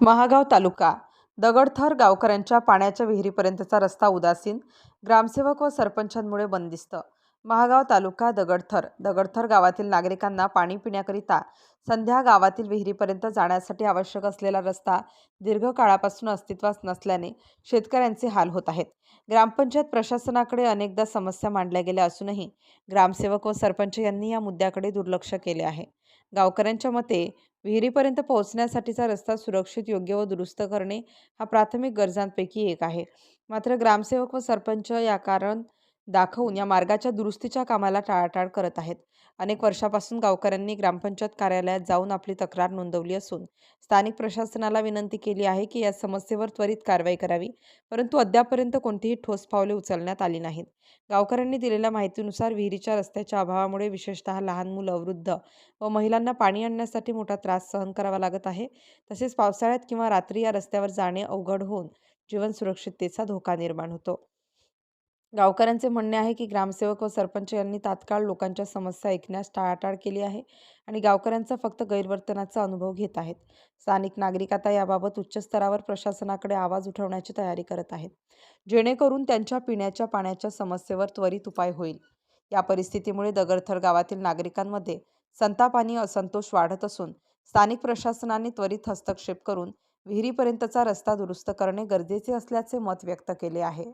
महागाव तालुका दगडथर गावकऱ्यांच्या पाण्याच्या विहिरीपर्यंतचा रस्ता उदासीन ग्रामसेवक व सरपंचांमुळे बंदिस्त. महागाव तालुका दगडथर दगडथर गावातील नागरिकांना पाणी पिण्याकरिता संध्या गावातील विहिरीपर्यंत जाण्यासाठी आवश्यक असलेला रस्ता दीर्घकाळापासून अस्तित्वात नसल्याने शेतकऱ्यांचे हाल होत आहेत. ग्रामपंचायत प्रशासनाकडे अनेकदा समस्या मांडल्या गेल्या असूनही ग्रामसेवक व सरपंच यांनी या मुद्द्याकडे दुर्लक्ष केले आहे. गावकऱ्यांच्या मते विहिरीपर्यंत पोहोचण्यासाठीचा रस्ता सुरक्षित योग्य व दुरुस्त करणे हा प्राथमिक गरजांपैकी एक आहे. मात्र ग्रामसेवक व सरपंच या कारण दाखवून या मार्गाच्या दुरुस्तीच्या कामाला टाळाटाळ करत आहेत. अनेक वर्षापासून गावकऱ्यांनी ग्रामपंचायत कार्यालयात जाऊन आपली तक्रार नोंदवली असून स्थानिक प्रशासनाला विनंती केली आहे की या समस्येवर त्वरित कारवाई करावी परंतु अद्यापर्यंत कोणतीही ठोस पावले उचलण्यात आली नाहीत. गावकऱ्यांनी दिलेल्या माहितीनुसार विहिरीच्या रस्त्याच्या अभावामुळे विशेषतः लहान मुलं वृद्ध व महिलांना पाणी आणण्यासाठी मोठा त्रास सहन करावा लागत आहे. तसेच पावसाळ्यात किंवा रात्री या रस्त्यावर जाणे अवघड होऊन जीवन सुरक्षिततेचा धोका निर्माण होतो. गावकऱ्यांचे म्हणणे आहे की ग्रामसेवक व सरपंच यांनी तात्काळ लोकांच्या समस्या ऐकण्यास टाळाटाळ केली आहे आणि गावकऱ्यांचा फक्त गैरवर्तनाचा अनुभव घेत आहेत. स्थानिक नागरिक आता याबाबत उच्च स्तरावर प्रशासनाकडे आवाज उठवण्याची तयारी करत आहेत. जेणेकरून त्यांच्या पिण्याच्या पाण्याच्या समस्येवर त्वरित उपाय होईल. या परिस्थितीमुळे दगडथर गावातील नागरिकांमध्ये संताप आणि असंतोष वाढत असून स्थानिक प्रशासनाने त्वरित हस्तक्षेप करून विहिरीपर्यंतचा रस्ता दुरुस्त करणे गरजेचे असल्याचे मत व्यक्त केले आहे.